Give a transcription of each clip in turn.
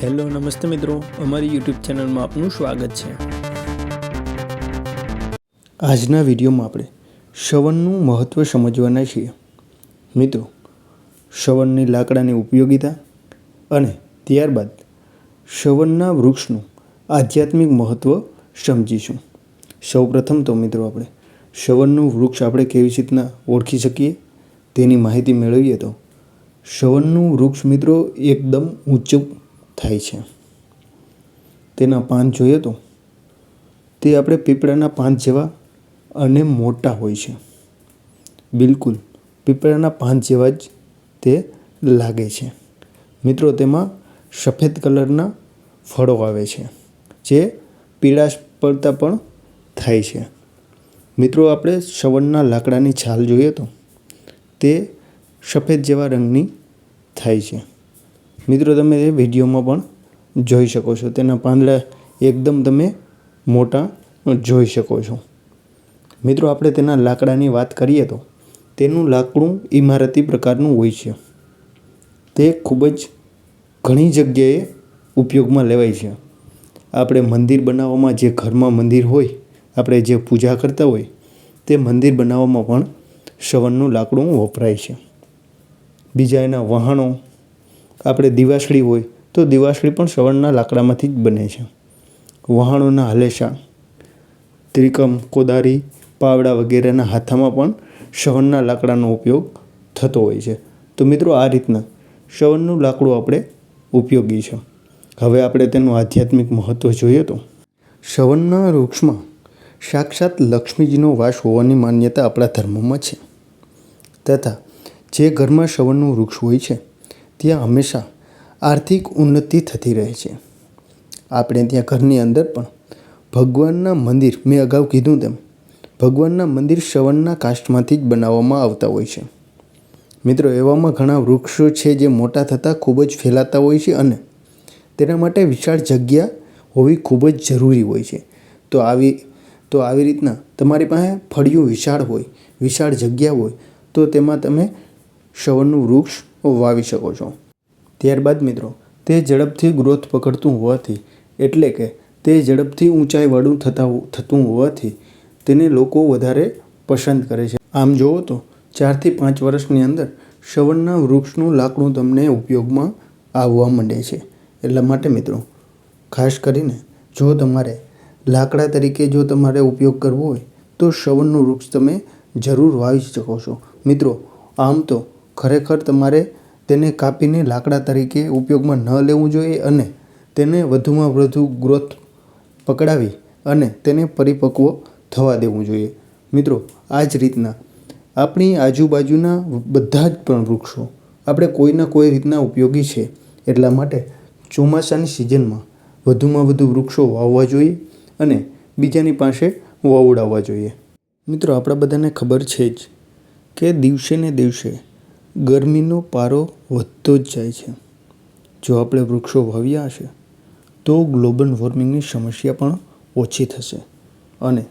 Hello, નમસ્તે મિત્રો. અમારી યુટ્યુબ ચેનલમાં આપનું સ્વાગત છે. આજના વિડીયોમાં આપણે શ્રવણનું મહત્ત્વ સમજવાના છીએ. મિત્રો શ્રવણની લાકડાની ઉપયોગિતા અને ત્યારબાદ શ્રવણના વૃક્ષનું આધ્યાત્મિક મહત્ત્વ સમજીશું. સૌપ્રથમ તો મિત્રો આપણે શ્રવણનું વૃક્ષ આપણે કેવી રીતના ઓળખી શકીએ? તેની માહિતી મેળવીએ તો શ્રવણનું વૃક્ષ મિત્રો એકદમ ઊંચું થાય છે. તેના પાન જોઈએ તો, તે આપણે પીપળાના પાન જેવા અને મોટા હોય છે. બિલકુલ, પીપળાના પાન જેવા જ તે લાગે છે. મિત્રો, તેમાં સફેદ કલરના ફળો આવે છે, જે પીળાશ પડતા પણ થાય છે. મિત્રો, આપણે શ્રવણના લાકડાની છાલ જોઈએ તો, તે સફેદ જેવા રંગની થાય છે. મિત્રો, તમે એ વિડીયોમાં પણ જોઈ શકો છો. તેના પાંદડા એકદમ તમે મોટા જોઈ શકો છો. મિત્રો, આપણે તેના લાકડાની વાત કરીએ તો, તેનું લાકડું ઇમારતી પ્રકારનું હોય છે. તે ખૂબ જ ઘણી જગ્યાએ ઉપયોગમાં લેવાય છે. આપણે મંદિર બનાવવામાં જે ઘરમાં મંદિર હોય, આપણે જે પૂજા કરતા હોય, તે મંદિર બનાવવામાં પણ શવનનું લાકડું વપરાય છે. બીજા એના વહાણો આપણે દિવાસળી હોય તો દિવાસળી પણ શ્રવણના લાકડામાંથી જ બને છે. વહાણોના હલેસા, ત્રિકમ, કોદારી, પાવડા વગેરેના હાથામાં પણ શ્રવણના લાકડાનો ઉપયોગ થતો હોય છે. તો મિત્રો આ રીતના શ્રવણનું લાકડું આપણે ઉપયોગી છે. હવે આપણે તેનું આધ્યાત્મિક મહત્ત્વ જોઈએ તો. શ્રવણના વૃક્ષમાં સાક્ષાત લક્ષ્મીજીનો વાસ હોવાની માન્યતા આપણા ધર્મમાં છે. તથા જે ઘરમાં શ્રવણનું વૃક્ષ હોય છે ત્યાં હંમેશા આર્થિક ઉન્નતિ થતી રહે છે. આપણે ત્યાં ઘરની અંદર પણ ભગવાનના મંદિર, મેં અગાઉ કીધું તેમ, ભગવાનના મંદિર શ્રવણના કાષ્ઠમાંથી જ બનાવવામાં આવતા હોય છે. મિત્રો, એવામાં ઘણા વૃક્ષો છે જે મોટા થતાં ખૂબ જ ફેલાતા હોય છે અને તેના માટે વિશાળ જગ્યા હોવી ખૂબ જ જરૂરી હોય છે. તો આવી તો આવી રીતના તમારી પાસે ફળિયું વિશાળ હોય, વિશાળ જગ્યા હોય, તો તેમાં તમે શ્રવણનું વૃક્ષ વાવી શકો છો. ત્યારબાદ મિત્રો, તે ઝડપથી ગ્રોથ પકડતું હોવાથી, એટલે કે તે ઝડપથી ઊંચાઈવાળું થતા થતું હોવાથી, તેને લોકો વધારે પસંદ કરે છે. આમ જુઓ તો ચારથી પાંચ વર્ષની અંદર શ્રવણના વૃક્ષનું લાકડું તમને ઉપયોગમાં આવવા માંડે છે. એટલા માટે મિત્રો, ખાસ કરીને જો તમારે લાકડા તરીકે જો તમારે ઉપયોગ કરવો હોય, તો શ્રવણનું વૃક્ષ તમે જરૂર વાવી શકો છો. મિત્રો, આમ તો ખરેખર તમારે તેને કાપીને લાકડા તરીકે ઉપયોગમાં ન લેવું જોઈએ અને તેને વધુમાં વધુ ગ્રોથ પકડાવી અને તેને પરિપક્વ થવા દેવું જોઈએ. મિત્રો, આ જ રીતના આપણી આજુબાજુના બધા જ પણ વૃક્ષો આપણે કોઈના કોઈ રીતના ઉપયોગી છે એટલા માટે ચોમાસાની સિઝનમાં વધુમાં વધુ વૃક્ષો વાવવા જોઈએ અને બીજાની પાસે વાવડાવવા જોઈએ. મિત્રો, આપણા બધાને ખબર છે જ કે દિવસે ને દિવસે ગરમીનો પારો વધતો જ જાય છે. જો આપણે વૃક્ષો વાવ્યા હશે, તો ગ્લોબલ વોર્મિંગની સમસ્યા પણ ઓછી થશે અને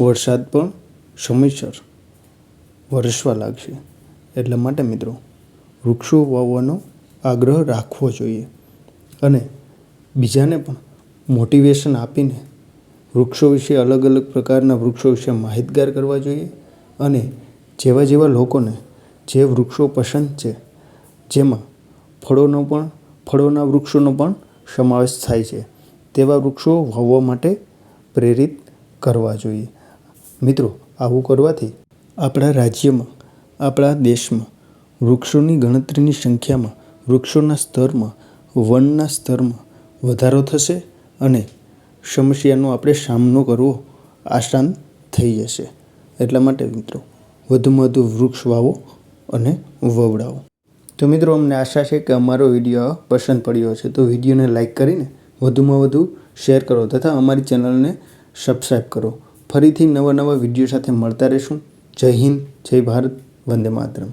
વરસાદ પણ સમયસર વરસવા લાગશે. એટલા માટે મિત્રો, વૃક્ષો વાવવાનો આગ્રહ રાખવો જોઈએ અને બીજાને પણ મોટિવેશન આપીને વૃક્ષો વિશે અલગ અલગ પ્રકારના વૃક્ષો વિશે માહિતગાર કરવા જોઈએ અને જેવા જેવા લોકોને જે વૃક્ષો પસંદ છે, જેમાં ફળોનો પણ, ફળોના વૃક્ષોનો પણ સમાવેશ થાય છે. તેવા વૃક્ષો વાવવા માટે પ્રેરિત કરવા જોઈએ. મિત્રો, આવું કરવાથી આપણા રાજ્યમાં, આપણા દેશમાં વૃક્ષોની ગણતરીની સંખ્યામાં, વૃક્ષોના સ્તરમાં, વનના સ્તરમાં વધારો થશે અને સમસ્યાનો આપણે સામનો કરવો આસાન થઈ જશે. એટલા માટે મિત્રો, વધુમાં વધુ વૃક્ષ વાવો અને વવડાવો. તો મિત્રો, અમને આશા છે કે અમારો વીડિયો પસંદ પડ્યો હશે. તો વિડીયોને લાઇક કરીને વધુમાં વધુ શેર કરો તથા અમારી ચેનલને સબસ્ક્રાઈબ કરો. ફરીથી નવા નવા વીડિયો સાથે મળતા રહીશું. જય હિન્દ, જય ભારત, વંદે માતરમ.